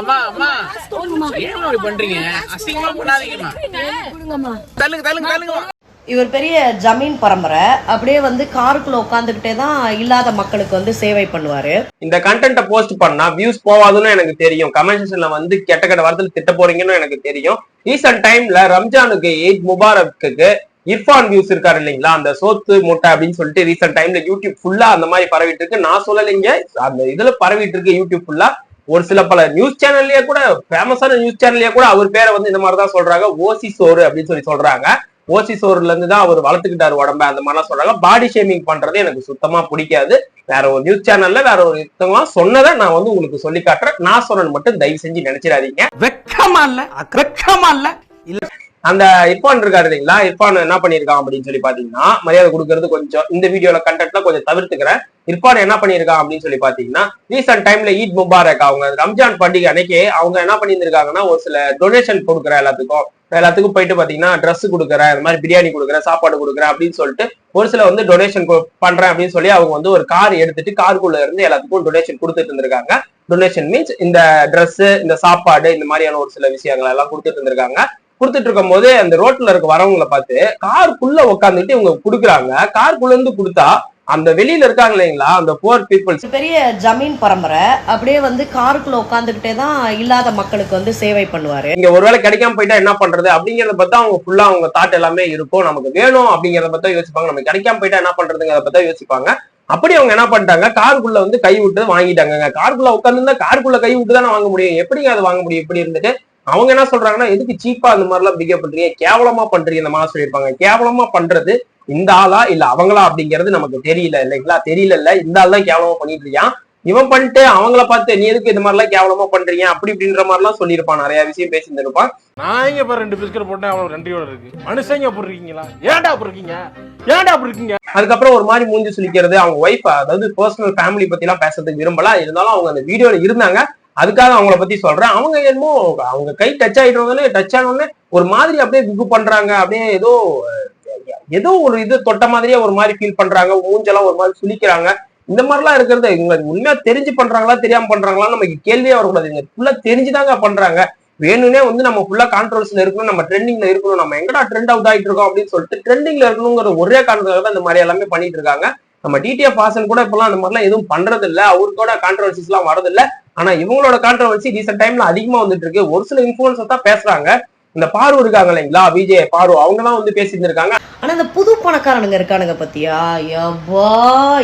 அம்மா அம்மா. ஏன் இப்படி பண்றீங்க? அசிங்கமா பண்ணாதீங்கம்மா. தள்ளுங்க தள்ளுங்க தள்ளுங்க இவர் பெரிய ஜமீன் பரம்பரை. அப்படியே வந்து காருக்குள்ள உட்காந்துக்கிட்டே தான் இல்லாத மக்களுக்கு வந்து சேவை பண்ணுவாரு. இந்த கண்டென்ட்டை போஸ்ட் பண்ணா வியூஸ் போவாதுன்னு எனக்கு தெரியும். கமெண்ட் செக்ஷன்ல வந்து கெட்ட கெட்ட வார்த்தையில் திட்ட போறீங்கன்னு எனக்கு தெரியும். ரீசன்ட் டைம்ல ரம்ஜானுக்கு ஈத் முபாரக்குக்கு இர்ஃபான் வியூஸ் இருக்காரு இல்லைங்களா? அந்த சோத்து மூட்டை அப்படின்னு சொல்லிட்டு ரீசெண்ட் டைம்ல யூடியூப் ஃபுல்லா அந்த மாதிரி பரவிட்டு இருக்கு. நான் சொல்லலைங்க. அந்த இதுல பரவிட்டு இருக்கு யூடியூப் ஃபுல்லா ஒரு சில பல நியூஸ் சேனல்லயே கூட ஃபேமஸான நியூஸ் சேனல்லயே கூட அவர் பேரை வந்து இந்த மாதிரி தான் சொல்றாங்க. ஓசி சோறு அப்படின்னு சொல்லி சொல்றாங்க. ஓசி சோறுல இருந்து தான் அவர் வளர்த்துக்கிட்டாரு உடம்ப அந்த மாதிரிலாம் சொல்றாங்க. பாடி ஷேமிங் பண்றது எனக்கு சுத்தமா பிடிக்காது. வேற ஒரு நியூஸ் சேனல்ல வேற ஒரு இதுவா சொன்னதை நான் வந்து உங்களுக்கு சொல்லி காட்டுறேன். நான் சொன்னது மட்டும் தயவு செஞ்சு நினைச்சிடாதீங்க. வெக்கமா இல்ல. வெக்கமா இல்ல. அந்த இர்ஃபான் இருக்காரு இல்லைங்களா? இர்பான் என்ன பண்ணிருக்கான் அப்படின்னு சொல்லி பாத்தீங்கன்னா மரியாதை கொடுக்கறது கொஞ்சம் இந்த வீடியோல கண்டென்ட்ல கொஞ்சம் தவிர்த்துக்கிறேன். இர்பான் என்ன பண்ணிருக்கான் அப்படின்னு சொல்லி பாத்தீங்கன்னா ரீசெண்ட் டைம்ல ஈத் முபாரக் அவங்க ரம்ஜான் பண்டிகை அன்னைக்கு அவங்க என்ன பண்ணியிருந்திருக்காங்கன்னா ஒரு சில டொனேஷன் கொடுக்குற எல்லாத்துக்கும். எல்லாத்துக்கும் போயிட்டு பாத்தீங்கன்னா ட்ரெஸ் கொடுக்குறேன் இந்த மாதிரி பிரியாணி கொடுக்குறேன் சாப்பாடு கொடுக்குறேன் அப்படின்னு சொல்லிட்டு ஒரு சில வந்து டொனேஷன் பண்றேன் அப்படின்னு சொல்லி அவங்க வந்து ஒரு கார் எடுத்துட்டு காருக்குள்ள இருந்து எல்லாத்துக்கும் டொனேஷன் கொடுத்துட்டு இருந்திருக்காங்க. டொனேஷன் மீன்ஸ் இந்த ட்ரெஸ் இந்த சாப்பாடு இந்த மாதிரியான ஒரு சில விஷயங்கள் எல்லாம் கொடுத்துட்டு இருந்திருக்காங்க. கொடுத்துட்டு இருக்கும் போது அந்த ரோட்ல இருக்க வரவங்களை பார்த்து காருக்குள்ள உட்காந்துட்டு இவங்க குடுக்குறாங்க. காருக்குள்ள இருந்து கொடுத்தா அந்த வெளியில இருக்காங்க இல்லைங்களா அந்த போர் பீப்புள்ஸ் பெரிய ஜமீன் பரம்பரை. அப்படியே வந்து காருக்குள்ள உட்காந்துக்கிட்டே தான் இல்லாத மக்களுக்கு வந்து சேவை பண்ணுவாரு. இங்க ஒருவேளை கிடைக்காம போயிட்டா என்ன பண்றது? அப்படிங்கறத பத்தி அவங்க ஃபுல்லா அவங்க தாட் எல்லாமே இருக்கும். நமக்கு வேணும் அப்படிங்கறத பத்தி யோசிப்பாங்க. நம்ம கிடைக்காம போயிட்டா என்ன பண்றதுங்கிறத பத்தி யோசிப்பாங்க. அப்படி அவங்க என்ன பண்ணிட்டாங்க? காருக்குள்ள வந்து கை விட்டு வாங்கிட்டாங்க காருக்குள்ள உட்காந்துருந்தா காருக்குள்ள கை விட்டு தானே வாங்க முடியும். எப்படிங்க அதை வாங்க முடியும்? இப்படி இருந்துட்டு அவங்க என்ன சொல்றாங்கன்னா எதுக்கு சீப்பா அந்த மாதிரி எல்லாம் பிகேவ் பண்றீங்க? கேவலமா பண்றீங்க இந்த மாதிரி சொல்லியிருப்பாங்க. கேவலமா பண்றது இந்த ஆளா இல்ல அவங்களா அப்படிங்கிறது நமக்கு தெரியல இல்லைங்களா? தெரியல இல்ல இந்த ஆள் தான் கேவலமா பண்ணிட்டு இருக்கான். இவன் பண்ணிட்டு அவங்கள பார்த்து நீ எதுக்கு இந்த மாதிரி எல்லாம் கேவலமா பண்றீங்க? அப்படி இப்படின்ற மாதிரி எல்லாம் சொல்லியிருப்பான். நிறைய விஷயம் பேசியிருந்திருப்பான். நான் இங்க பாரு ரெண்டு பிஸ்கட் போட்டேன் அவ்வளவு ரெண்டையோட இருக்கு. மனுஷங்க அப்படி இருக்கீங்களா? ஏன்டா அப்படி இருக்கீங்க? ஏன்டா அப்படி இருக்கீங்க? அதுக்கப்புறம் ஒரு மாதிரி மூஞ்சி சுளிக்கிறது அவங்க ஒய்ஃப் அதாவது பர்சனல் ஃபேமிலி பத்தி எல்லாம் பேசுறதுக்கு விரும்பல. இருந்தாலும் அவங்க அந்த வீடியோல இருந்தாங்க. அதுக்காக அவங்கள பத்தி சொல்றேன். அவங்க என்னமோ அவங்க கை டச் ஆயிட்டவங்களே டச் ஆனவொடனே ஒரு மாதிரி அப்படியே குக்கு பண்றாங்க. அப்படியே ஏதோ ஏதோ ஒரு இது தொட்ட மாதிரியே ஒரு மாதிரி ஃபீல் பண்றாங்க. மூஞ்செல்லாம் ஒரு மாதிரி சுளிக்கிறாங்க. இந்த மாதிரிலாம் இருக்கிறது இவங்க உண்மையா தெரிஞ்சு பண்றாங்களா தெரியாம பண்றாங்களா நமக்கு கேள்வியே வரக்கூடாது. இங்க ஃபுல்லா தெரிஞ்சுதாங்க பண்றாங்க. வேணும்னே வந்து நம்ம ஃபுல்லா கான்ட்ரவர்ஸ்ல இருக்கணும் நம்ம ட்ரெண்டிங்ல இருக்கணும். நம்ம எங்கடா ட்ரெண்ட் அவுட் ஆகிட்டு இருக்கோம் அப்படின்னு சொல்லிட்டு ட்ரெண்டிங்ல இருக்கணுங்கிற ஒரே காரணத்துக்காக தான் இந்த மாதிரி எல்லாமே பண்ணிட்டு இருக்காங்க. நம்ம டிடிஎஃப் ஹாசன் கூட இப்பெல்லாம் அந்த மாதிரிலாம் எதுவும் பண்றது இல்ல அவருக்கோட கான்ட்ரவர்சிஸ் எல்லாம் வரது ஆனா இவங்களோட கான்ட்ரவர்சி ரீசெண்ட் டைம்ல அதிகமா வந்துட்டு இருக்கு ஒரு சில இன்ஃபுளுன்ஸ் தான் பேசுறாங்க. இந்த பாரு இருக்காங்க இல்லைங்களா? விஜய் பாரு அவங்க தான் வந்து பேசிட்டு இருக்காங்க ஆனா இந்த புது பணக்காரனுங்க இருக்கானுங்க பத்தியா? யப்பா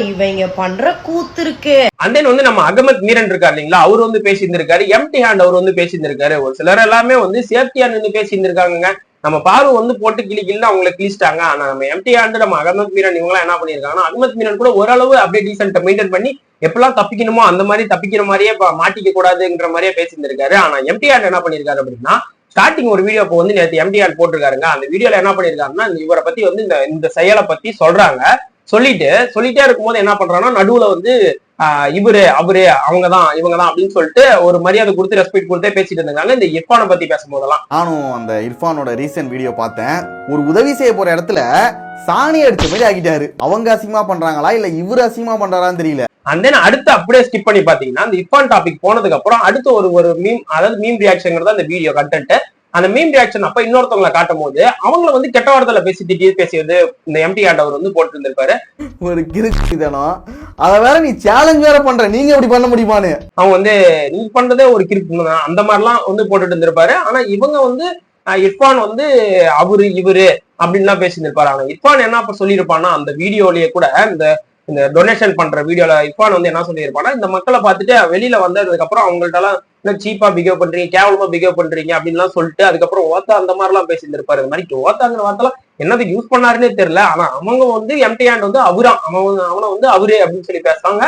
இவங்க பண்ற கூத்து இருக்கு அண்ட் தென் வந்து நம்ம அகமத் மீரன் இருக்காரு இல்லைங்களா? அவர் வந்து பேசியிருந்திருக்காரு எம்டி ஹேண்ட் அவர் வந்து பேசியிருந்திருக்காரு ஒரு சிலர் எல்லாமே வந்து சேஃப்டியா நின்று பேசியிருந்திருக்காங்க நம்ம பாரு வந்து போட்டு கிளி கிள்ள அவங்களை கிழிச்சிட்டாங்க. ஆனா நம்ம எம்டி ஹேண்ட் நம்ம அகமத் மீரன் இவங்க என்ன பண்ணிருக்காங்கன்னா அகமத் மீரன் கூட ஓரளவு அப்படியே டீசென்ட் மெயின்டைன் பண்ணி எப்பெல்லாம் தப்பிக்கணுமோ அந்த மாதிரி தப்பிக்கிற மாதிரியே மாட்டிக்க கூடாதுங்கிற மாதிரியே பேசியிருந்திருக்காரு. ஆனா எம்டி ஹேண்ட் என்ன பண்ணிருக்காரு அப்படின்னா ஸ்டார்டிங் ஒரு வீடியோ இப்போ வந்து நேற்று எம்டிஆர் போட்டிருக்காருங்க. அந்த வீடியோல என்ன பண்ணிருக்காருன்னா இவரை பத்தி வந்து இந்த இந்த செயலை பத்தி சொல்றாங்க. சொல்லிட்டு சொல்லிட்டே இருக்கும்போது என்ன பண்றாங்கன்னா நடுவுல வந்து ஆஹ் இவரு அவரு அவங்கதான் இவங்கதான் அப்படின்னு சொல்லிட்டு ஒரு மரியாதை கொடுத்து ரெஸ்பெக்ட் கொடுத்தே பேசிட்டு இருந்தாங்க. இந்த இர்ஃபானை பத்தி பேசும்போதெல்லாம். நானும் அந்த இர்ஃபானோட ரீசன்ட் வீடியோ பார்த்தேன். ஒரு உதவி செய்ய போற இடத்துல சாணி அடிச்ச மாதிரி ஆக்கிட்டாரு. அவங்க அசிங்கமா பண்றாங்களா இல்ல இவரு அசிங்கமா பண்றாரான்னு தெரியல. அண்ட் தென் அடுத்து அப்படியே ஸ்கிப் பண்ணி பாத்தீங்கன்னா இந்த இர்ஃபான் டாபிக் போனதுக்கு அப்புறம் அடுத்து ஒரு ஒரு மீம் அதாவது மீம் ரியாக்ஷன் அந்த வீடியோ கண்டென்ட் அந்த மீம் ரியாக்ஷன் அப்ப இன்னொருத்தவங்களை காட்டும் போது அவங்கள வந்து கெட்ட வார்த்தையில பேசி திட்டி பேசியது இந்த எம்டி ஆண்டவர் வந்து போட்டு இருந்திருப்பாரு ஒரு கிறுக்குதனம் அத வேற நீ சேலஞ்ச் வேற பண்ற. நீங்க இப்படி பண்ண முடியுமான்னு. அவங்க வந்து நீ பண்றதே ஒரு கிறுக்கு தான். அந்த மாதிரிலாம் வந்து போட்டுட்டு இருந்திருப்பாரு. ஆனா இவங்க வந்து இர்ஃபான் வந்து அவரு இவரு அப்படின்லாம் பேசியிருந்திருப்பாரு ஆனா இர்ஃபான் என்ன அப்ப சொல்லியிருப்பான்னா அந்த வீடியோலயே கூட இந்த இந்த டொனேஷன் பண்ற வீடியோல இர்ஃபான் வந்து என்ன சொல்லியிருப்பான்னா இந்த மக்களை பார்த்துட்டு வெளியில வந்ததுக்கு அப்புறம் அவங்கள்ட்ட எல்லாம் சீப்பா பிகேவ் பண்றீங்க கேவலமா பிகேவ் பண்றீங்க அப்படின்லாம் சொல்லிட்டு அதுக்கப்புறம் ஓத்தா அந்த மாதிரி எல்லாம் பேசியிருந்திருப்பாரு. இந்த மாதிரி ஓத்தாங்கிற வார்த்தைலாம் என்னதுக்கு யூஸ் பண்ணாருன்னே தெரியல. ஆனா அவங்க வந்து எம்டி ஹேண்ட் வந்து அவரா. அவன் வந்து- அவனை வந்து அவரே அப்படின்னு சொல்லி பேசுறாங்க.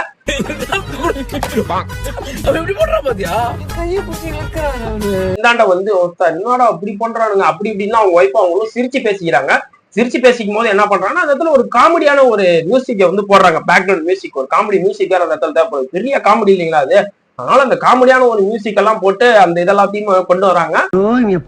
இந்தாண்ட வந்து ஒருத்தர் என்னடா அப்படி பண்றானுங்க அப்படி இப்படின்னு அவங்க ஒய்ஃப் அவங்களும் சிரிச்சு பேசிக்கிறாங்க. சிரிச்சு பேசிக்கும் போது என்ன பண்றாங்கன்னா அந்த இடத்துல ஒரு காமெடியான ஒரு மியூசிக்கை வந்து போடுறாங்க. பேக்ரவுண்ட் மியூசிக் ஒரு காமெடி மியூசிக் வேற அந்த இடத்துல தேவைப்படுது. பெரிய காமெடி இல்லைங்களா அது? அதனால அந்த காமெடியான ஒரு மியூசிக் எல்லாம் போட்டு அந்த இதெல்லாத்தையும் கொண்டு வராங்க.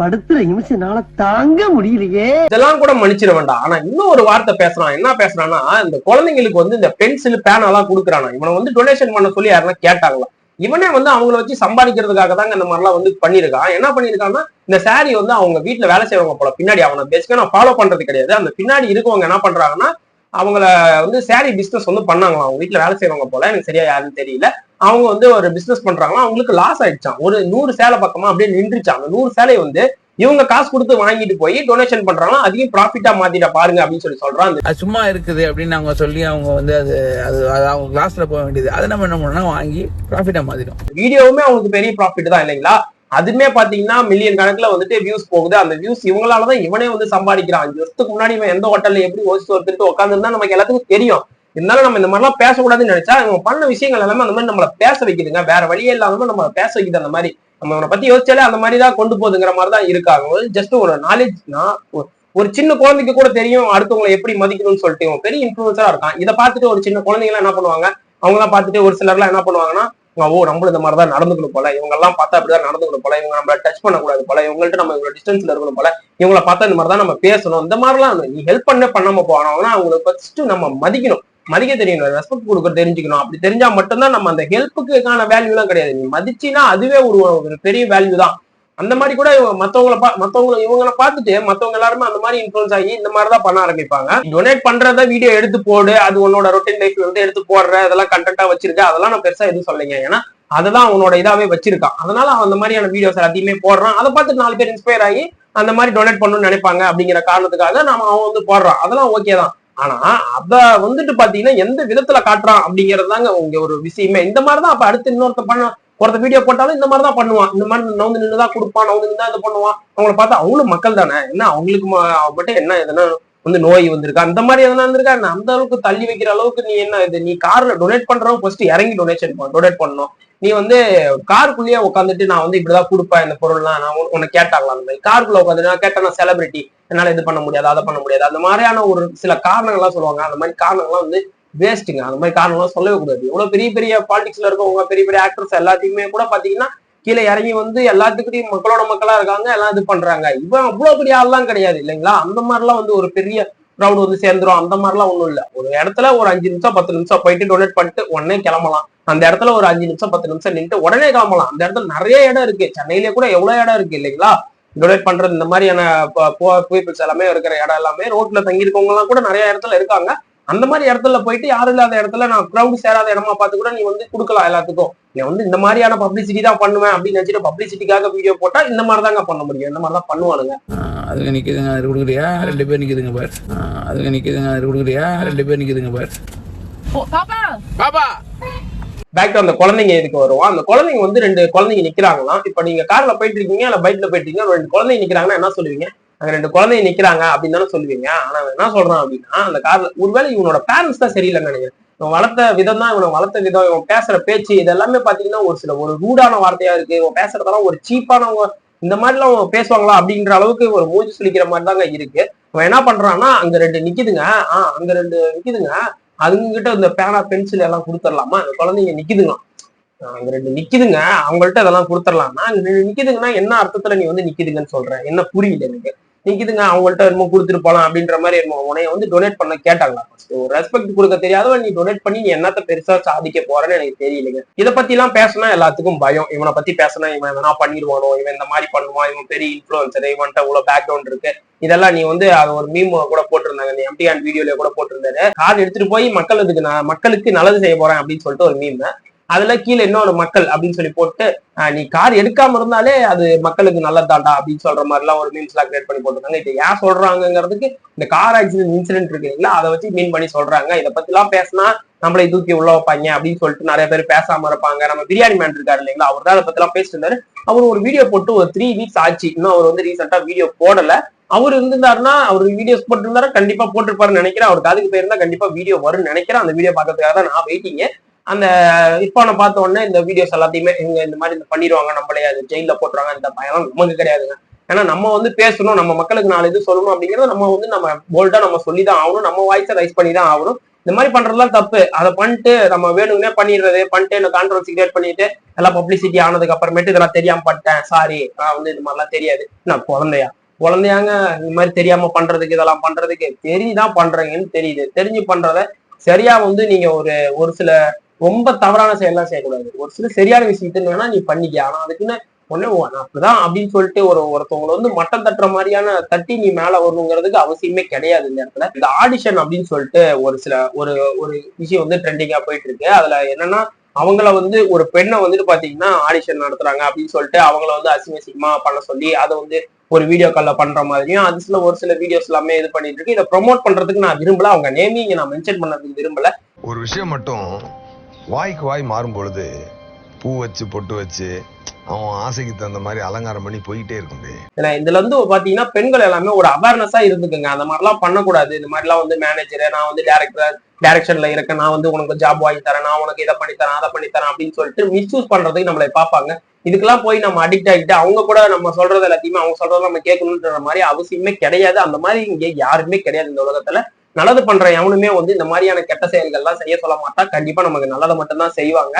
படுத்துற நிமிஷம்னால தாங்க முடியலையே. இதெல்லாம் கூட மன்னிச்சிட வேண்டாம். ஆனா இன்னும் ஒரு வார்த்தை பேசுறான். என்ன பேசுறான்னா இந்த குழந்தைங்களுக்கு வந்து இந்த பென்சில் பேனா எல்லாம் கொடுக்குறானா. இவனை வந்து டொனேஷன் பண்ண சொல்லி யாருன்னா கேட்டாங்களா? இவனே வந்து அவங்கள வச்சு சம்பாதிக்கிறதுக்காக தாங்க இந்த மாதிரிலாம் வந்து பண்ணியிருக்கான். என்ன பண்ணியிருக்கான்னா இந்த சாரி வந்து அவங்க வீட்டுல வேலை செய்வாங்க போல. பின்னாடி அவனை பேசிக்கா நான் ஃபாலோ பண்றது கிடையாது. அந்த பின்னாடி இருக்கவங்க என்ன பண்றாங்கன்னா அவங்கள வந்து சாரி பிசினஸ் வந்து பண்ணாங்களாம். அவங்க வீட்டுல வேலை செய்வாங்க போல. எனக்கு சரியா யாருன்னு தெரியல. அவங்க வந்து ஒரு பிசினஸ் பண்றாங்களா அவங்களுக்கு லாஸ் ஆயிடுச்சான் ஒரு நூறு சேலை பக்கமா அப்படியே நின்றுச்சான் அந்த நூறு சேலை வந்து இவங்க காசு கொடுத்து வாங்கிட்டு போய் டொனேஷன் பண்றாங்களா அதையும் ப்ராஃபிட்டா மாத்திட்ட பாருங்க அப்படின்னு சொல்லி அது சும்மா இருக்குது அப்படின்னு அவங்க சொல்லி அவங்க வந்து அது அது அது அவங்க கிளாஸ்ல போக வேண்டியது. அதை நம்ம என்ன பண்ணோம்னா வாங்கி ப்ராஃபிட்டா மாத்திடும் வீடியோவுமே அவங்களுக்கு பெரிய ப்ராஃபிட் தான் இல்லைங்களா? அதுமே பாத்தீங்கன்னா மில்லியன் கணக்குல வந்துட்டு வியூஸ் போகுது. அந்த வியூஸ் இவங்களாலதான் இவனே வந்து சம்பாதிக்கிறான். அஞ்சு வருஷத்துக்கு முன்னாடி இவன் எந்த ஹோட்டல்ல எப்படி ஓசிச்சு ஒருத்தருக்கு உட்காந்துருந்தா நமக்கு எல்லாத்துக்கும் தெரியும். இருந்தாலும் நம்ம இந்த மாதிரிலாம் பேசக்கூடாதுன்னு நினைச்சா இவங்க பண்ண விஷயங்கள் எல்லாமே அந்த மாதிரி நம்மள பேச வைக்குதுங்க. வேற வழியே இல்லாம நம்ம பேச வைக்குது அந்த மாதிரி. நம்ம இவனை பத்தி யோசிச்சாலே அந்த மாதிரி தான் கொண்டு போகுதுங்கிற மாதிரி தான் இருக்காங்க ஜஸ்ட் ஒரு நாலேஜ்னா ஒரு சின்ன குழந்தைக்கு கூட தெரியும் அடுத்தவங்களை எப்படி மதிக்கணும்னு சொல்லிட்டு இவன் பெரிய இன்ஃபுளுசரா இருக்கான். இதை பார்த்துட்டு ஒரு சின்ன குழந்தைங்க என்ன பண்ணுவாங்க? அவங்க எல்லாம் பார்த்துட்டு ஒரு சிலர்லாம் என்ன பண்ணுவாங்கன்னா ஓ நம்மளும் இந்த மாதிரி தான் நடந்துக்கணும் போல. இவங்க எல்லாம் பார்த்தா அப்படிதான் நடந்துக்கணும் போல. இவங்க நம்மள டச் பண்ணக்கூடாது போல. இவங்கள்ட்ட நம்ம இவ்வளவு டிஸ்டன்ஸ்ல இருக்கணும் போல. இவங்கள பார்த்தா இந்த மாதிரி தான் நம்ம பேசணும். இந்த மாதிரிலாம் நீ ஹெல்ப் பண்ண பண்ணாம போனோம்னா அவங்களை ஃபர்ஸ்ட் நம்ம மதிக்கணும். மதிக்க தெரியணும் ரெஸ்பெக்ட் கொடுக்க தெரிஞ்சுக்கணும். அப்படி தெரிஞ்சா மட்டும்தான் நம்ம அந்த ஹெல்ப்புக்கான வேல்யூலாம் கிடையாது. நீ மதிச்சினா அதுவே ஒரு ஒரு பெரிய வேல்யூ தான். அந்த மாதிரி கூட இவங்க பா மத்தவங்களை இவங்களை பார்த்துட்டு மத்தவங்க எல்லாருமே அந்த மாதிரி இன்ஃபுளுன்ஸ் ஆகி இந்த மாதிரி தான் பண்ண ஆரம்பிப்பாங்க. டொனேட் பண்றத வீடியோ எடுத்து போடு. அது உன்னோட ரொட்டீன் லைஃப்ல வந்து எடுத்து போடுற அதெல்லாம் கண்டென்ட்டா வச்சிருக்க. அதெல்லாம் நான் பெருசா எதுவும் சொல்லுங்க ஏன்னா அதெல்லாம் அவனோட இதாவே வச்சிருக்கான். அதனால அவன் அந்த மாதிரியான வீடியோஸ் எல்லாத்தையுமே போடுறான். அதை பார்த்து நாலு பேர் இன்ஸ்பயர் ஆகி அந்த மாதிரி டொனேட் பண்ணணும்னு நினைப்பாங்க அப்படிங்கிற காரணத்துக்காக நாம அவன் வந்து போடுறான். அதெல்லாம் ஓகே தான். ஆனா அத வந்துட்டு பாத்தீங்கன்னா எந்த விதத்துல காட்டுறான் அப்படிங்கிறது தாங்க உங்க ஒரு விஷயமே. இந்த மாதிரிதான் அப்ப அடுத்து இன்னொருத்த பண்ண ஒருத்த வீடியோ போட்டாலும் இந்த மாதிரி தான் பண்ணுவான். இந்த மாதிரி நவுந்து நின்று தான் கொடுப்பான் நவுந்து நின்று தான் இது பண்ணுவான். அவங்கள பார்த்தா அவங்களும் மக்கள் தானே? என்ன அவங்களுக்கு ம- மட்டும் என்ன எதனா வந்து நோய் வந்திருக்கா? அந்த மாதிரி எதனா இருந்திருக்கா? என்ன அந்த அளவுக்கு தள்ளி வைக்கிற அளவுக்கு நீ என்ன இது நீ கார்ல டொனேட் பண்றவங்க ஃபர்ஸ்ட் இறங்கி டொனேஷன் டொனேட் பண்ணணும். நீ வந்து காருக்குள்ளேயே உட்காந்துட்டு நான் வந்து இப்படிதான் கொடுப்பேன் இந்த பொருள்லாம் நான் உன்னை கேட்டாங்களா அந்த மாதிரி. காருக்குள்ள உட்காந்து நான் கேட்டேன் நான் செலிபிரிட்டி என்னால இது பண்ண முடியாது அதை பண்ண முடியாது. அந்த மாதிரியான ஒரு சில காரணங்கள்லாம் சொல்லுவாங்க. அந்த மாதிரி காரணங்கள்லாம் வந்து வேஸ்ட்டுங்க அந்த மாதிரி காரணம்லாம் சொல்லவே கூடாது. எவ்வளவு பெரிய பெரிய பாலிடிக்ஸ்ல இருக்கவங்க பெரிய பெரிய ஆக்டர்ஸ் எல்லாத்தையுமே கூட பாத்தீங்கன்னா கீழே இறங்கி வந்து எல்லாத்துக்கிட்டையும் மக்களோட மக்களா இருக்காங்க எல்லாம் இது பண்றாங்க. இவன் அவ்வளவு பெரிய ஆள்லாம் கிடையாது இல்லைங்களா? அந்த மாதிரிலாம் வந்து ஒரு பெரிய க்ரௌட் வந்து சேர்ந்துரும். அந்த மாதிரிலாம் ஒன்றும் இல்லை. ஒரு இடத்துல ஒரு அஞ்சு நிமிஷம் பத்து நிமிஷம் போயிட்டு டொனேட் பண்ணிட்டு உடனே கிளம்பலாம். அந்த இடத்துல ஒரு அஞ்சு நிமிஷம் பத்து நிமிஷம் நின்று உடனே கிளம்பலாம். அந்த இடத்துல நிறைய இடம் இருக்கு. சென்னையிலே கூட எவ்வளவு இடம் இருக்கு இல்லைங்களா? டொனேட் பண்றது இந்த மாதிரியான பீப்புள்ஸ் எல்லாமே இருக்கிற இடம் எல்லாமே ரோட்ல தங்கியிருக்கவங்க எல்லாம் கூட நிறைய இடத்துல இருக்காங்க. அந்த மாதிரி இடத்துல போயிட்டு யாரும் இல்லாத இடத்துல நான் க்ரௌட் சேராத இடமா பார்த்து கூட நீ வந்து கொடுக்கலாம் எல்லாத்துக்கும். நீ வந்து இந்த மாதிரியான பப்ளிசிட்டி தான் பண்ணுவேன் அப்படின்னு நினைச்சிட்டு பப்ளிசிட்டிக்காக வீடியோ போட்டா இந்த மாதிரி தாங்க பண்ண முடியும். இந்த மாதிரி தான் பண்ணுவானுங்க அதுங்க நிக்குதுங்க அது கொடுக்குறியா? ரெண்டு பேர் நிக்குதுங்க பார். அதுங்க நிக்குதுங்க அது கொடுக்குறியா? ரெண்டு பேர் நிக்குதுங்க பார். பாப்பா! பேக் டு அந்த குழந்தைங்க இதுக்கு வருவோம் அந்த குழந்தைங்க வந்து ரெண்டு குழந்தைங்க நிக்கிறாங்களாம். இப்ப நீங்க கார்ல போயிட்டு இருக்கீங்க இல்ல பைக்ல போயிட்டு இருக்கீங்க ரெண்டு குழந்தைங்க நிக்கிறாங்கன்னா என்ன சொல்லுவீங்க? அங்க ரெண்டு குழந்தைங்க நிக்கிறாங்க அப்படின்னு தானே சொல்லுவீங்க. ஆனா என்ன சொல்றான் அப்படின்னா அந்த கார்ல ஒருவேளை இவனோட பேரண்ட்ஸ் தான் சரியில்லைன்னு நினைக்கிறேன். இவன் வளர்த்த விதம் தான் இவனை வளர்த்த விதம் இவன் பேசுற பேச்சு இதெல்லாமே பாத்தீங்கன்னா ஒரு சில ஒரு ரூடான வார்த்தையா இருக்கு. இவன் பேசுறதெல்லாம் ஒரு சீப்பானவங்க இந்த மாதிரிலாம் அவங்க பேசுவாங்களா அப்படின்ற அளவுக்கு ஒரு மூஞ்சி சொல்லிக்கிற மாதிரி தாங்க இருக்கு. அவன் என்ன பண்றான்னா அங்க ரெண்டு நிக்குதுங்க. ஆஹ் அங்க ரெண்டு நிக்குதுங்க. அதுங்க கிட்ட இந்த பேனா பென்சில் எல்லாம் கொடுத்துடலாமா? அந்த குழந்தைங்க நிக்குதுங்க அங்க ரெண்டு நிக்குதுங்க. அவங்கள்ட்ட இதெல்லாம் கொடுத்துடலாம்னா அங்க ரெண்டு நிக்குதுங்கன்னா என்ன அர்த்தத்துல நீ வந்து நிக்குதுங்கன்னு சொல்ற? என்ன புரியல எனக்கு? நிக்குதுங்க அவங்கள்ட்ட என்னமோ கொடுத்துட்டு போலாம் அப்படின்ற மாதிரி என்னமோ உனைய வந்து டொனேட் பண்ண கேட்டாங்களா? ஒரு ரெஸ்பெக்ட் கொடுக்க தெரியாதவன் நீ டொனேட் பண்ணி நீ என்னத்த பெருசா சாதிக்க போறேன்னு எனக்கு தெரியலைங்க. இதை பத்தி எல்லாம் பேசினா எல்லாத்துக்கும் பயம். இவனை பத்தி பேசினா இவன் எதனா பண்ணிடுவானோ இவன் இந்த மாதிரி பண்ணுவான் இவன் பெரிய இன்ஃபுளுசர் இவன்ட்ட இவ்வளவு பேக்ரவுண்ட் இருக்கு. இதெல்லாம் நீ வந்து அது ஒரு மீம் கூட போட்டிருந்தாங்க நீ எம்டி அண்ட் வீடியோல கூட போட்டிருந்தாரு. கார் எடுத்துட்டு போய் மக்களுக்கு நான் மக்களுக்கு நல்லது செய்ய போறேன் அப்படின்னு சொல்லிட்டு ஒரு மீம் அதுல கீழே இன்னொரு மக்கள் அப்படின்னு சொல்லி போட்டு நீ கார் எடுக்காம இருந்தாலே அது மக்களுக்கு நல்லதாண்டா அப்படின்னு சொல்ற மாதிரி எல்லாம் ஒரு மீன்ஸ் எல்லாம் கிரியேட் பண்ணி போட்டிருக்காங்க. இது ஏன் சொல்றாங்கிறதுக்கு இந்த கார் ஆக்சிடென்ட் இன்சிடென்ட் இருக்கு இல்லைங்களா? அதை வச்சு மீன் பண்ணி சொல்றாங்க. இதை பத்தி எல்லாம் பேசினா நம்மளை தூக்கி உள்ள வைப்பாங்க அப்படின்னு சொல்லிட்டு நிறைய பேர் பேசாம இருப்பாங்க. நம்ம பிரியாணி மேன் இருக்காரு இல்லைங்களா? அவர் தான் அதை பத்தி எல்லாம் பேசிட்டு இருந்தாரு. அவர் ஒரு வீடியோ போட்டு ஒரு த்ரீ வீக்ஸ் ஆச்சு. இன்னும் அவர் வந்து ரீசெண்டா வீடியோ போடல. அவர் இருந்திருந்தாருன்னா அவர் வீடியோஸ் போட்டிருந்தாரா கண்டிப்பா போட்டிருப்பாருன்னு நினைக்கிறேன். அவருக்கு அதுக்கு போயிருந்தா கண்டிப்பா வீடியோ வரும்னு நினைக்கிறேன். அந்த வீடியோ பார்க்கறதுக்காக தான் நான் வெயிட்டிங்க அந்த இப்பான பார்த்த உடனே இந்த வீடியோஸ் எல்லாத்தையுமே இவங்க இந்த மாதிரி இந்த பண்ணிடுவாங்க நம்மளே அது ஜெயில போட்டுருவாங்க இந்த பயம் நமக்கு கிடையாதுங்க. ஏன்னா நம்ம வந்து பேசணும் நம்ம மக்களுக்கு நாலு இது சொல்லணும் அப்படிங்கறத நம்ம வந்து நம்ம போல்டா நம்ம சொல்லி தான் ஆகணும் நம்ம வாய்ஸை ரைஸ் பண்ணி தான் ஆகணும். இந்த மாதிரி பண்றதுலாம் தப்பு. அதை பண்ணிட்டு நம்ம வேணும்னே பண்ணிடுறது பண்ணிட்டு இந்த கான்ட்ரவர்சி கிரியேட் பண்ணிட்டு எல்லாம் பப்ளிசிட்டி ஆனதுக்கு அப்புறமேட்டு இதெல்லாம் தெரியாம பண்ணிட்டேன். சாரி நான் வந்து இது மாதிரிலாம் தெரியாது. நான் குழந்தையா. குழந்தையாங்க இந்த மாதிரி தெரியாம பண்றதுக்கு இதெல்லாம் பண்றதுக்கு தெரிஞ்சுதான் பண்றீங்கன்னு தெரியுது. தெரிஞ்சு பண்றத சரியா வந்து நீங்க ஒரு ஒரு சில ரொம்ப தவறான செயல்லாம் செய்யக்கூடாது. ஒரு சில சரியான விஷயத்த வேணா நீ பண்ணிக்க. ஆனா அதுக்குன்னு ஒண்ணு அப்படிதான் அப்படின்னு சொல்லிட்டு ஒரு ஒருத்தவங்களை வந்து மட்டம் தட்டுற மாதிரியான தட்டி நீ மேல வரணுங்கிறதுக்கு அவசியமே கிடையாது இந்த இடத்துல. இந்த ஆடிஷன் அப்படின்னு சொல்லிட்டு ஒரு சில ஒரு ஒரு விஷயம் வந்து ட்ரெண்டிங்கா போயிட்டு இருக்கு அதுல என்னன்னா அவங்கள வந்து ஒரு பெண்ணை வந்துட்டு பாத்தீங்கன்னா ஆடிஷன் நடத்துறாங்க அப்படின்னு சொல்லிட்டு அவங்கள வந்து அசிங்க அசிங்கமா பண்ண சொல்லி அதை வந்து ஒரு வீடியோ கால்ல பண்ற மாதிரியும் அது சில ஒரு சில வீடியோஸ் எல்லாமே இது பண்ணிட்டு இருக்கு இதை ப்ரொமோட் பண்றதுக்கு நான் விரும்பல. அவங்க நேமிங் நான் மென்ஷன் பண்ணதுக்கு விரும்பல. ஒரு விஷயம் மட்டும் வாய்க்கு வாய் மாறும் பொழுது பூ வச்சு பொட்டு வச்சு அவன் ஆசைக்கு தகுந்த மாதிரி அலங்காரம் பண்ணி போயிட்டே இருக்க ஏன்னா இதுல வந்து பாத்தீங்கன்னா பெண்கள் எல்லாமே ஒரு அவேர்னஸா இருந்துக்குங்க. அந்த மாதிரிலாம் பண்ணக்கூடாது. இந்த மாதிரிலாம் வந்து மேனேஜர் நான் வந்து டேரக்டர் டைரக்ஷன்ல இருக்கேன். நான் வந்து உனக்கு ஜாப் வாங்கி தரேன். நான் உனக்கு இதை பண்ணி தரேன் அதை பண்ணி தரேன் அப்படின்னு சொல்லிட்டு மிஸ்யூஸ் பண்றதுக்கு நம்மளை பார்ப்பாங்க. இதுக்கெல்லாம் போய் நம்ம அடிக்ட் ஆகிட்டு அவங்க கூட நம்ம சொல்றது எல்லாத்தையுமே அவங்க சொல்றத நம்ம கேட்கணுன்ற மாதிரி அவசியமே கிடையாது. அந்த மாதிரி இங்க யாருமே கிடையாது இந்த உலகத்துல. நல்லது பண்ற எவனுமே வந்து இந்த மாதிரியான கெட்ட செயல்கள்லாம் செய்ய சொல்ல மாட்டா. கண்டிப்பா நமக்கு நல்லதை மட்டும்தான் செய்வாங்க.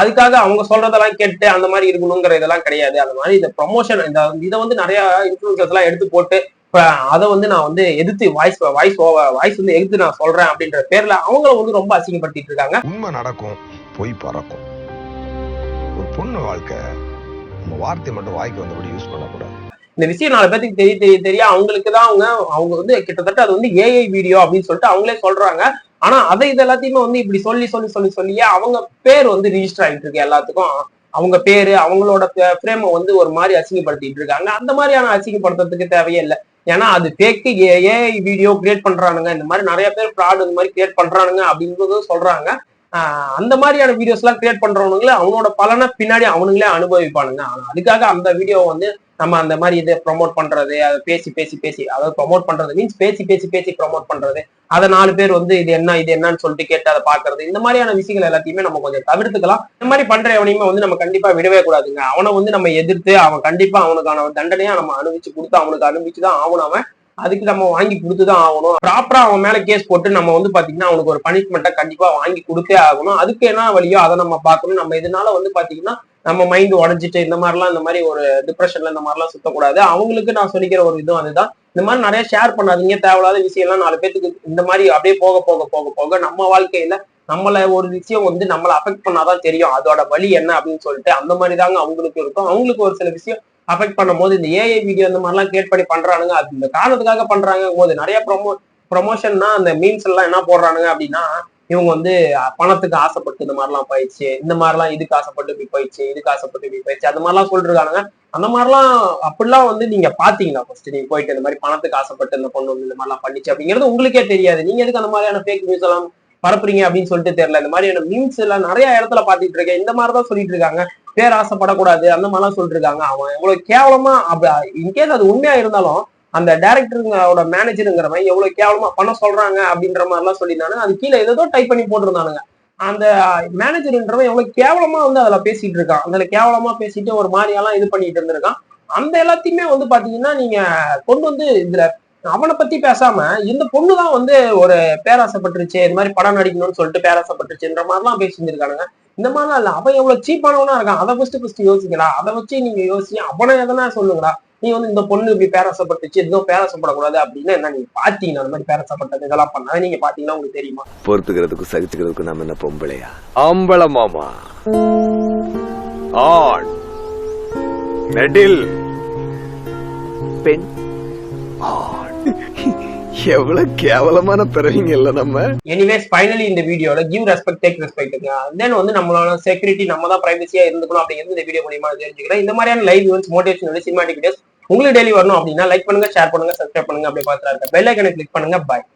அதுக்காக அவங்க சொல்றதெல்லாம் கேட்டு அந்த மாதிரி இருக்கணுங்கிற இதெல்லாம் கிடையாது. அந்த மாதிரி இந்த ப்ரொமோஷன் இந்த இதை வந்து நிறைய இன்ஃபுளுசர்ஸ் எல்லாம் எடுத்து போட்டு இப்ப அதை வந்து நான் வந்து எதிர்த்து வாய்ஸ் வாய்ஸ் வாய்ஸ் வந்து எதிர்த்து நான் சொல்றேன் அப்படின்ற பேர்ல அவங்கள வந்து ரொம்ப அசிங்கப்படுத்திட்டு இருக்காங்க. உண்மை நடக்கும் பொய் பறக்கும். ஒரு பொண்ணு வாழ்க்கை நம்ம வார்த்தை மட்டும் வாய்க்கு வந்தபடி யூஸ் பண்ணக்கூடாது. இந்த விஷயம் நாலு பேருக்கு தெரிய தெரிய தெரிய அவங்களுக்கு தான் அவங்க அவங்க வந்து கிட்டத்தட்ட அது வந்து ஏஐ வீடியோ அப்படின்னு சொல்லிட்டு அவங்களே சொல்றாங்க. ஆனா அதை இது எல்லாத்தையுமே வந்து இப்படி சொல்லி சொல்லி சொல்லி சொல்லியே அவங்க பேர் வந்து ரிஜிஸ்டர் ஆயிட்டு இருக்கு எல்லாத்துக்கும். அவங்க பேரு அவங்களோட பிரேம வந்து ஒரு மாதிரி அசிங்கப்படுத்திட்டு இருக்காங்க. அந்த மாதிரியான அசிங்கப்படுத்துறதுக்கு தேவையே இல்லை. ஏன்னா அது ஃபேக்கு ஏஐ வீடியோ கிரியேட் பண்றானுங்க. இந்த மாதிரி நிறைய பேர் ஃப்ராட் இந்த மாதிரி கிரியேட் பண்றானுங்க அப்படின்றதும் சொல்றாங்க. அந்த மாதிரியான வீடியோஸ் எல்லாம் கிரியேட் பண்றவனுங்களே அவனோட பலனை பின்னாடி அவனுங்களே அனுபவிப்பானுங்க. ஆனா அதுக்காக அந்த வீடியோ வந்து நம்ம அந்த மாதிரி இதை ப்ரொமோட் பண்றது அதை பேசி பேசி பேசி அதாவது ப்ரொமோட் பண்றது மீன்ஸ் பேசி பேசி பேசி ப்ரொமோட் பண்றது. அதை நாலு பேர் வந்து இது என்ன இது என்னன்னு சொல்லிட்டு கேட்டு அதை பாக்குறது இந்த மாதிரியான விஷயங்கள் எல்லாத்தையுமே நம்ம கொஞ்சம் தவிர்த்துக்கலாம். இந்த மாதிரி பண்ற எவனையுமே வந்து நம்ம கண்டிப்பா விடவே கூடாதுங்க. அவனை வந்து நம்ம எதிர்த்து அவன் கண்டிப்பா அவனுக்கான தண்டனையா நம்ம அனுபவிச்சு கொடுத்து அவனுக்கு அனுபவிச்சுதான் ஆகணும் அவன். அதுக்கு நம்ம வாங்கி கொடுத்துதான் ஆகணும். ப்ராப்பரா அவன் மேல கேஸ் போட்டு நம்ம வந்து பாத்தீங்கன்னா அவனுக்கு ஒரு பனிஷ்மெண்ட்டை கண்டிப்பா வாங்கி கொடுத்தே ஆகணும். அதுக்கு என்ன வழியோ அதை நம்ம பார்க்கணும். நம்ம இதனால வந்து பாத்தீங்கன்னா நம்ம மைண்ட் உடஞ்சிட்டு இந்த மாதிரிலாம் இந்த மாதிரி ஒரு டிப்ரெஷன்ல இந்த மாதிரிலாம் சுத்தக்கூடாது. அவங்களுக்கு நான் சொல்லிக்கிற ஒரு இதுவும் அதுதான். இந்த மாதிரி நிறைய ஷேர் பண்ணாதீங்க. தேவையில்லாத விஷயம்லாம் நாலு பேத்துக்கு இந்த மாதிரி அப்படியே போக போக போக போக நம்ம வாழ்க்கையில நம்மள ஒரு விஷயம் வந்து நம்மளை அஃபெக்ட் பண்ணாதான் தெரியும். அதோட வழி என்ன அப்படின்னு சொல்லிட்டு அந்த மாதிரி தாங்க அவங்களுக்கு இருக்கும். அவங்களுக்கு ஒரு சில விஷயம் அஃபெக்ட் பண்ணும்போது இந்த ஏஐ வீடியோ இந்த மாதிரிலாம் கிரியேட் பண்ணி பண்றானுங்க. அது இந்த காரணத்துக்காக பண்றாங்க போது நிறைய ப்ரொமோ ப்ரொமோஷன்னா அந்த மீன்ஸ் எல்லாம் என்ன போடுறானுங்க அப்படின்னா இவங்க வந்து பணத்துக்கு ஆசைப்பட்டு இந்த மாதிரிலாம் போயிடுச்சு இந்த மாதிரிலாம் இதுக்கு ஆசைப்பட்டு இப்படி போயிடுச்சு இதுக்கு ஆசைப்பட்டு இப்படி போயிடுச்சு அந்த மாதிரிலாம் சொல்லிருக்கானுங்க. அந்த மாதிரிலாம் அப்படிலாம் வந்து நீங்க பாத்தீங்கன்னா ஃபர்ஸ்ட் நீங்க போயிட்டு இந்த மாதிரி பணத்துக்கு ஆசைப்பட்டு இந்த பொண்ணு வந்து இந்த மாதிரிலாம் பண்ணிச்சு அப்படிங்கிறது உங்களுக்கே தெரியாது. நீங்க எதுக்கு அந்த மாதிரியான ஃபேக் நியூஸ் எல்லாம் பரப்புறீங்க அப்படின்னு சொல்லிட்டு தெரியல. இந்த மாதிரியான மீம்ஸ் எல்லாம் நிறைய இடத்துல பாத்துட்டு இருக்கேன். இந்த மாதிரிதான் சொல்லிட்டு இருக்காங்க. பேர் ஆசைப்படக்கூடாது அந்த மாதிரிலாம் சொல்லிருக்காங்க. அவன் எவ்வளவு கேவலமா அப்படி இன்கேஸ் அது உண்மையா இருந்தாலும் அந்த டேரக்டருங்களோட மாதிரி எவ்வளவு கேவலமா பண்ண சொல்றாங்க அப்படின்ற மாதிரிலாம் சொல்லியிருந்தானுங்க அது கீழே ஏதோ டைப் பண்ணி போட்டிருந்தானுங்க. அந்த மேனேஜர்ன்றவன் எவ்வளவு கேவலமா வந்து அதுல பேசிட்டு இருக்கான். அதுல கேவலமா பேசிட்டு ஒரு மாதிரியெல்லாம் இது பண்ணிட்டு இருந்திருக்கான். அந்த எல்லாத்தையுமே வந்து பாத்தீங்கன்னா நீங்க கொண்டு வந்து இதுல அவனை பத்தி பேசாம இந்த பொண்ணு தான் வந்து ஒரு பேராசைப்பட்டுருச்சு இந்த மாதிரி படம் நடிக்கணும்னு சொல்லிட்டு பேராசைப்பட்டுருச்சுன்ற மாதிரிலாம் பேசியிருந்திருக்கானுங்க. இந்த மாதிரிலாம் இல்ல. அவன் எவ்வளவு சீப்பானவனா இருக்கான். அதை ஃபர்ஸ்ட் ஃபர்ஸ்ட் யோசிக்கடா அதை வச்சு நீங்க யோசிச்சு அவனை எதனா சொல்லுங்கடா. நீ வந்து இந்த பொண்ணு இப்படி பேராசப்பட்டுச்சு எதுவும் பேராசப்படக்கூடாது அப்படின்னு என்ன நீங்க பாத்தீங்கன்னா அந்த மாதிரி பேராசப்பட்டது இதெல்லாம் பண்ணாத. நீங்க பாத்தீங்கன்னா உங்களுக்கு தெரியுமா? பொறுத்துக்கிறதுக்கு சகிச்சுக்கிறதுக்கு நம்ம என்ன பொம்பளையா? ஆம்பள மாமா. ஆண். நெடில் பெண். ஆண். எவ்வளவு கேவலமான பிறவிங்க இல்ல நம்ம. எனிவேஸ் ஃபைனலி இந்த வீடியோல கிவ் ரெஸ்பெக்ட் டேக் ரெஸ்பெக்ட்டுங்க தென் வந்து நம்மளோட செக்யூரிட்டி நம்ம தான் பிரைவசியா இருந்துக்கணும் அப்படிங்கிறது இந்த வீடியோ மூலியமா தெரிஞ்சுக்கிறேன். இந்த மாதிரியான live events motivation cinematic videos உங்களுக்கு டெய்லி வரணும் அப்படின்னா லைக் பண்ணுங்க ஷேர் பண்ணுங்க சப்ஸ்கிரைப் பண்ணுங்க அப்படியே பார்த்துட்டு இருக்க. பெல் ஐக்கனை கிளிக் பண்ணுங்க பாய்